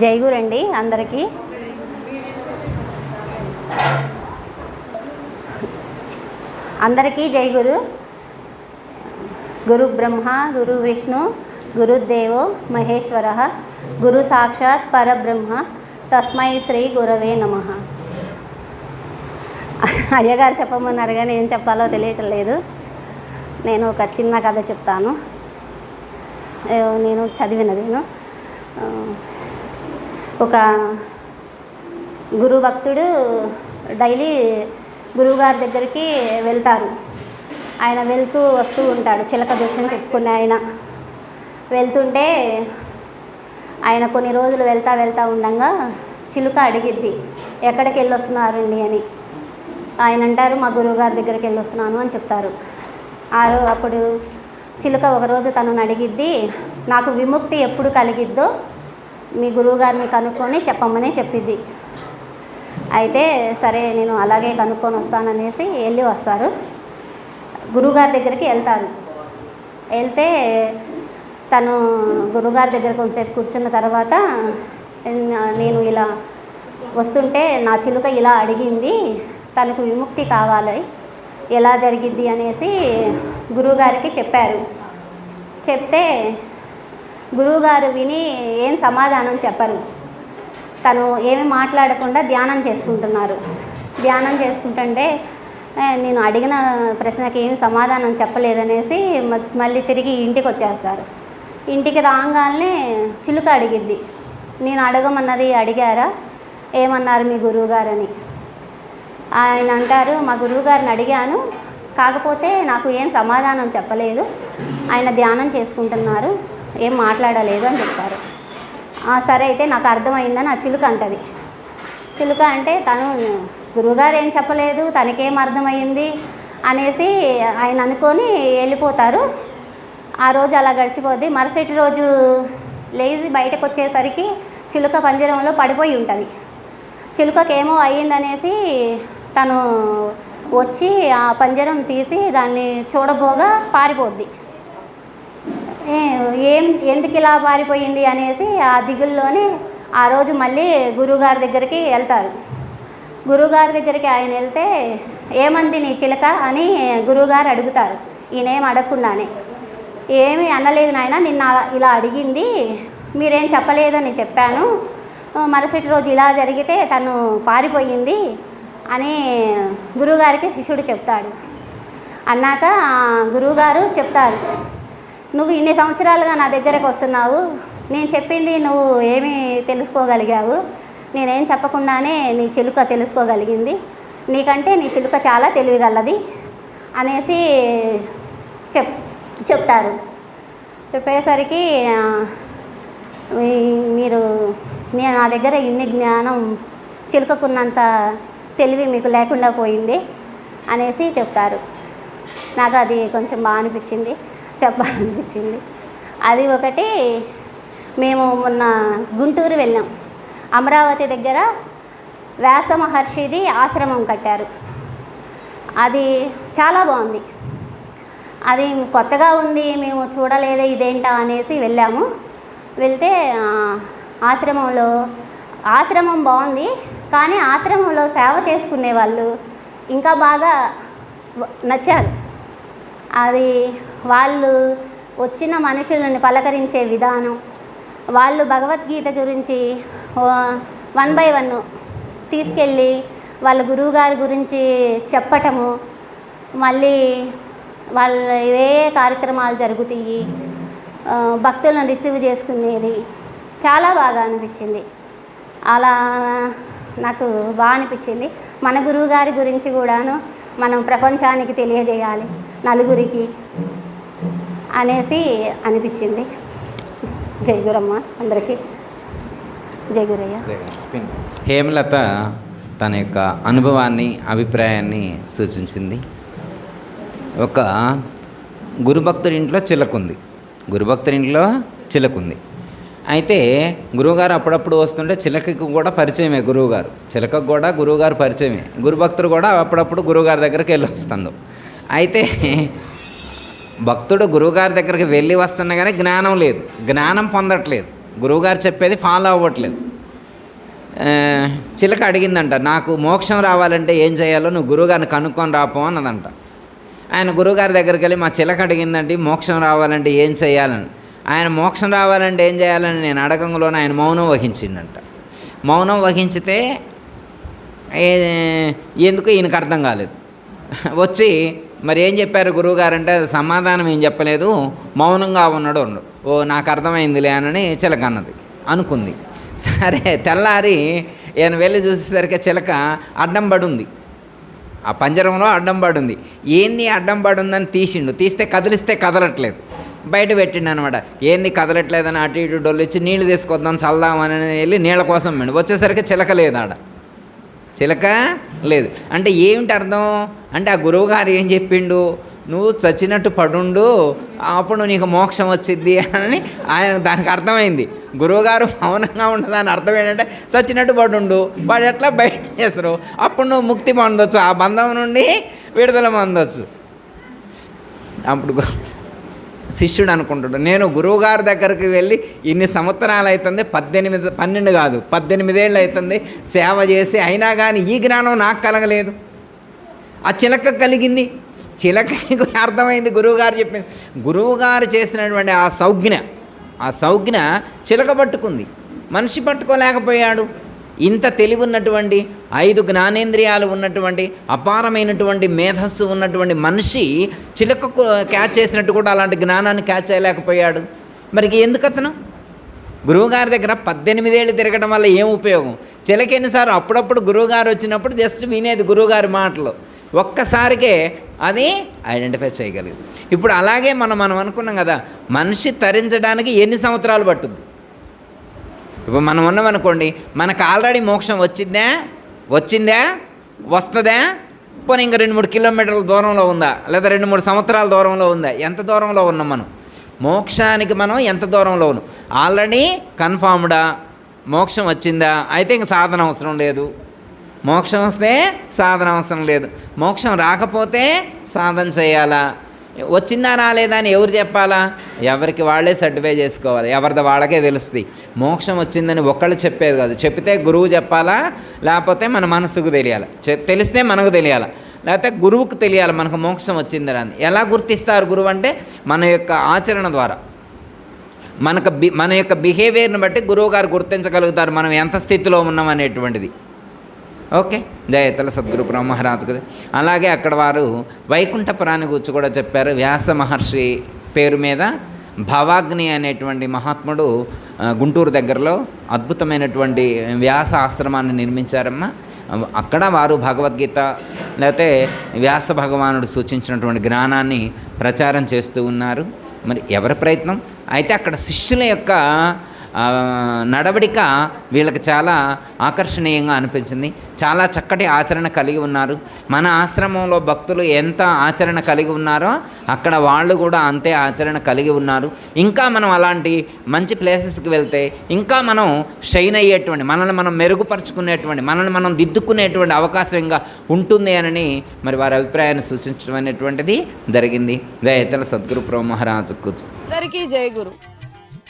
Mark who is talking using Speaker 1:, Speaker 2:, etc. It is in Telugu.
Speaker 1: జైగురండి అందరికీ అందరికీ జై గురు గురు బ్రహ్మ గురు విష్ణు గురుదేవో మహేశ్వర గురు సాక్షాత్ పరబ్రహ్మ తస్మై శ్రీ గురవే నమ అయ్యగారు చెప్పమన్నారు కానీ ఏం చెప్పాలో తెలియటం లేదు నేను ఒక చిన్న కథ చెప్తాను నేను చదివినది నేను ఒక గురు భక్తుడు డైలీ గురువుగారి దగ్గరికి వెళ్తారు ఆయన వెళ్తూ వస్తూ ఉంటాడు చిలక దోషం చెప్పుకునే ఆయన వెళ్తుంటే ఆయన కొన్ని రోజులు వెళ్తా వెళ్తూ ఉండగా చిలుక అడిగిద్ది ఎక్కడికి వెళ్ళొస్తున్నారండి అని ఆయన అంటారు మా గురువుగారి దగ్గరికి వెళ్ళొస్తున్నాను అని చెప్తారు ఆరు అప్పుడు చిలుక ఒకరోజు తనను అడిగిద్ది నాకు విముక్తి ఎప్పుడు కలిగిద్దో మీ గురువుగారిని కనుక్కొని చెప్పమని చెప్పింది అయితే సరే నేను అలాగే కనుక్కొని వస్తాననేసి వెళ్ళి వస్తారు గురువుగారి దగ్గరికి వెళ్తారు వెళ్తే తను గురువుగారి దగ్గర కొంతసేపు కూర్చున్న తర్వాత నేను ఇలా వస్తుంటే నా చిలుక ఇలా అడిగింది తనకు విముక్తి కావాలి ఎలా జరిగింది అనేసి గురువుగారికి చెప్పారు చెప్తే గురువుగారు విని ఏం సమాధానం చెప్పరు తను ఏమి మాట్లాడకుండా ధ్యానం చేసుకుంటున్నారు ధ్యానం చేసుకుంటుంటే నేను అడిగిన ప్రశ్నకి ఏమి సమాధానం చెప్పలేదనేసి మళ్ళీ తిరిగి ఇంటికి వచ్చేస్తారు ఇంటికి రాగానే చిలుక అడిగిద్ది నేను అడగమన్నది అడిగారా ఏమన్నారు మీ గురువుగారని ఆయన అంటారు మా గురువుగారిని అడిగాను కాకపోతే నాకు ఏం సమాధానం చెప్పలేదు ఆయన ధ్యానం చేసుకుంటున్నారు ఏం మాట్లాడలేదు అని చెప్తారు సరే అయితే నాకు అర్థమైందని ఆ చిలుక అంటది చిలుక అంటే తను గురువుగారు ఏం చెప్పలేదు తనకేం అర్థమైంది అనేసి ఆయన అనుకొని వెళ్ళిపోతారు ఆ రోజు అలా గడిచిపోద్ది మరుసటి రోజు లేచి బయటకు వచ్చేసరికి చిలుక పంజరంలో పడిపోయి ఉంటుంది చిలుకకేమో అయ్యిందనేసి తను వచ్చి ఆ పంజరం తీసి దాన్ని చూడబోగా పారిపోద్ది ఏం ఎందుకు ఇలా పారిపోయింది అనేసి ఆ దిగుల్లోనే ఆ రోజు మళ్ళీ గురువుగారి దగ్గరికి వెళ్తారు గురువుగారి దగ్గరికి ఆయన వెళ్తే ఏమంది నీ చిలక అని గురువుగారు అడుగుతారు ఈయనేం అడగకుండానే ఏమి అనలేదు నాయన నిన్న ఇలా అడిగింది మీరేం చెప్పలేదని చెప్పాను మరుసటి రోజు ఇలా జరిగితే తను పారిపోయింది అని గురువుగారికి శిష్యుడు చెప్తాడు అన్నాక గురువుగారు చెప్తారు నువ్వు ఇన్ని సంవత్సరాలుగా నా దగ్గరకు వస్తున్నావు నేను చెప్పింది నువ్వు ఏమి తెలుసుకోగలిగావు నేనేం చెప్పకుండానే నీ చిలుక తెలుసుకోగలిగింది నీకంటే నీ చిలుక చాలా తెలివిగలది అనేసి చెప్ చెప్తారు చెప్పేసరికి మీరు నేను నా దగ్గర ఇన్ని జ్ఞానం చిలుకకున్నంత తెలివి మీకు లేకుండా పోయింది అనేసి చెప్తారు నాకు అది కొంచెం బాగా అనిపించింది చెప్పాలనిపించింది అది ఒకటి మేము మొన్న గుంటూరు వెళ్ళాం అమరావతి దగ్గర వ్యాస మహర్షిది ఆశ్రమం కట్టారు అది చాలా బాగుంది అది కొత్తగా ఉంది మేము చూడలేదే ఇదేంటా అనేసి వెళ్ళాము వెళ్తే ఆశ్రమంలో ఆశ్రమం బాగుంది కానీ ఆశ్రమంలో సేవ చేసుకునే వాళ్ళు ఇంకా బాగా నచ్చారు అది వాళ్ళు వచ్చిన మనుషులను పలకరించే విధానం వాళ్ళు భగవద్గీత గురించి వన్ బై వన్ తీసుకెళ్ళి వాళ్ళ గురువుగారి గురించి చెప్పటము మళ్ళీ వాళ్ళ ఏ కార్యక్రమాలు జరుగుతాయి భక్తులను రిసీవ్ చేసుకునేది చాలా బాగా అనిపించింది అలా నాకు బాగా అనిపించింది మన గురువుగారి గురించి కూడాను మనం ప్రపంచానికి తెలియజేయాలి నలుగురికి అనేసి అనిపించింది జయగురమ్మ అందరికీ జయగురయ్య
Speaker 2: హేమలత తన యొక్క అనుభవాన్ని అభిప్రాయాన్ని సూచించింది ఒక గురుభక్తుడింట్లో చిలకుంది గురుభక్తుడింట్లో చిలకుంది అయితే గురువుగారు అప్పుడప్పుడు వస్తుంటే చిలకకు కూడా పరిచయమే గురువుగారు చిలకకు కూడా గురువుగారు పరిచయమే గురుభక్తుడు కూడా అప్పుడప్పుడు గురువుగారి దగ్గరికి వెళ్ళి వస్తాడు అయితే భక్తుడు గురువుగారి దగ్గరికి వెళ్ళి వస్తున్నా కానీ జ్ఞానం లేదు జ్ఞానం పొందట్లేదు గురువుగారు చెప్పేది ఫాలో అవ్వట్లేదు చిలక అడిగిందంట నాకు మోక్షం రావాలంటే ఏం చేయాలో నువ్వు గురువుగారిని కనుక్కొని రాపో అన్నదంట ఆయన గురువుగారి దగ్గరికి వెళ్ళి మా చిలక అడిగిందంటే మోక్షం రావాలంటే ఏం చేయాలని ఆయన మోక్షం రావాలంటే ఏం చేయాలని నేను అడగంలోనే ఆయన మౌనం వహించిందంట మౌనం వహించితే ఎందుకు ఈయనకు అర్థం కాలేదు వచ్చి మరి ఏం చెప్పారు గురువుగారు అంటే సమాధానం ఏం చెప్పలేదు మౌనంగా ఉన్నాడు ఓ నాకు అర్థమైందిలే అని చిలకన్నది అనుకుంది సరే తెల్లారి ఈయన వెళ్ళి చూసేసరికి చిలక అడ్డం పడుంది ఆ పంజరంలో అడ్డం పడుంది ఏంది అడ్డం పడుందని తీసిండు తీస్తే కదిలిస్తే కదలట్లేదు బయట పెట్టిండు అనమాట ఏంది కదలట్లేదని అటు ఇటు డొల్లిచ్చి నీళ్ళు తీసుకొద్దాం చల్దామని వెళ్ళి నీళ్ళ కోసం వెళ్ళి వచ్చేసరికి చిలక లేదు ఆడ చిలక లేదు అంటే ఏమిటి అర్థం అంటే ఆ గురువుగారు ఏం చెప్పిండు నువ్వు చచ్చినట్టు పడుండు అప్పుడు నీకు మోక్షం వచ్చింది అని ఆయన దానికి అర్థమైంది గురువుగారు మౌనంగా ఉండదని అర్థం ఏంటంటే చచ్చినట్టు పడుండు వాడు ఎట్లా బయట చేస్తారు అప్పుడు నువ్వు ముక్తి పొందొచ్చు ఆ బంధం నుండి విడుదల పొందొచ్చు అప్పుడు శిష్యుడు అనుకుంటాడు నేను గురువుగారి దగ్గరికి వెళ్ళి ఇన్ని సంవత్సరాలు అవుతుంది పద్దెనిమిది పన్నెండు కాదు పద్దెనిమిదేళ్ళు అవుతుంది సేవ చేసి అయినా కానీ ఈ జ్ఞానం నాకు కలగలేదు ఆ చిలక కలిగింది చిలకకు అర్థమైంది గురువుగారు చెప్పింది గురువుగారు చేసినటువంటి ఆ సౌజ్ఞ ఆ సౌజ్ఞ చిలక పట్టుకుంది మనిషి పట్టుకోలేకపోయాడు ఇంత తెలివి ఉన్నటువంటి ఐదు జ్ఞానేంద్రియాలు ఉన్నటువంటి అపారమైనటువంటి మేధస్సు ఉన్నటువంటి మనిషి చిలక క్యాచ్ చేసినట్టు కూడా అలాంటి జ్ఞానాన్ని క్యాచ్ చేయలేకపోయాడు మరికి ఎందుకు అతను గురువుగారి దగ్గర పద్దెనిమిదేళ్ళు తిరగడం వల్ల ఏం ఉపయోగం సార్ అప్పుడప్పుడు గురువుగారు వచ్చినప్పుడు జస్ట్ వినేది గురువుగారి మాటలు ఒక్కసారికే అది ఐడెంటిఫై చేయగలిగింది ఇప్పుడు అలాగే మనం మనం అనుకున్నాం కదా మనిషి తరించడానికి ఎన్ని సంవత్సరాలు పట్టుద్ది ఇప్పుడు మనం ఉన్నామనుకోండి మనకు ఆల్రెడీ మోక్షం వచ్చిందే వచ్చిందే వస్తుందా పోనీ ఇంకా రెండు మూడు కిలోమీటర్ల దూరంలో ఉందా లేదా రెండు మూడు సంవత్సరాల దూరంలో ఉందా ఎంత దూరంలో ఉన్నాం మనం మోక్షానికి మనం ఎంత దూరంలో ఉన్నాం ఆల్రెడీ కన్ఫామ్డా మోక్షం వచ్చిందా అయితే ఇంక సాధన అవసరం లేదు మోక్షం వస్తే సాధన అవసరం లేదు మోక్షం రాకపోతే సాధన చేయాలా వచ్చిందా రాలేదా అని ఎవరు చెప్పాలా ఎవరికి వాళ్ళే సర్టిఫై చేసుకోవాలి ఎవరిది వాళ్ళకే తెలుస్తుంది మోక్షం వచ్చిందని ఒక్కళ్ళు చెప్పేది కాదు చెప్తే గురువు చెప్పాలా లేకపోతే మన మనసుకు తెలియాలి తెలిస్తే మనకు తెలియాలి లేకపోతే గురువుకు తెలియాలి మనకు మోక్షం వచ్చిందని అని ఎలా గుర్తిస్తారు గురువు అంటే మన యొక్క ఆచరణ ద్వారా మనకు బి మన యొక్క బిహేవియర్ని బట్టి గురువుగారు గుర్తించగలుగుతారు మనం ఎంత స్థితిలో ఉన్నాం అనేటువంటిది ఓకే జయతల సద్గురు బ్రహ్మ మహారాజు కదా అలాగే అక్కడ వారు పురాణి గురించి కూడా చెప్పారు వ్యాస మహర్షి పేరు మీద భవాగ్ని అనేటువంటి మహాత్ముడు గుంటూరు దగ్గరలో అద్భుతమైనటువంటి వ్యాస ఆశ్రమాన్ని నిర్మించారమ్మా అక్కడ వారు భగవద్గీత లేకపోతే వ్యాస భగవానుడు సూచించినటువంటి జ్ఞానాన్ని ప్రచారం చేస్తూ ఉన్నారు మరి ఎవరి ప్రయత్నం అయితే అక్కడ శిష్యుల యొక్క నడవడిక వీళ్ళకి చాలా ఆకర్షణీయంగా అనిపించింది చాలా చక్కటి ఆచరణ కలిగి ఉన్నారు మన ఆశ్రమంలో భక్తులు ఎంత ఆచరణ కలిగి ఉన్నారో అక్కడ వాళ్ళు కూడా అంతే ఆచరణ కలిగి ఉన్నారు ఇంకా మనం అలాంటి మంచి ప్లేసెస్కి వెళ్తే ఇంకా మనం షైన్ అయ్యేటువంటి మనల్ని మనం మెరుగుపరుచుకునేటువంటి మనల్ని మనం దిద్దుకునేటువంటి అవకాశం ఇంకా ఉంటుంది అని మరి వారి అభిప్రాయాన్ని సూచించడం అనేటువంటిది జరిగింది జయతల సద్గురు సద్గురు ప్రోమహారాజుకు
Speaker 3: అందరికీ జయ గురు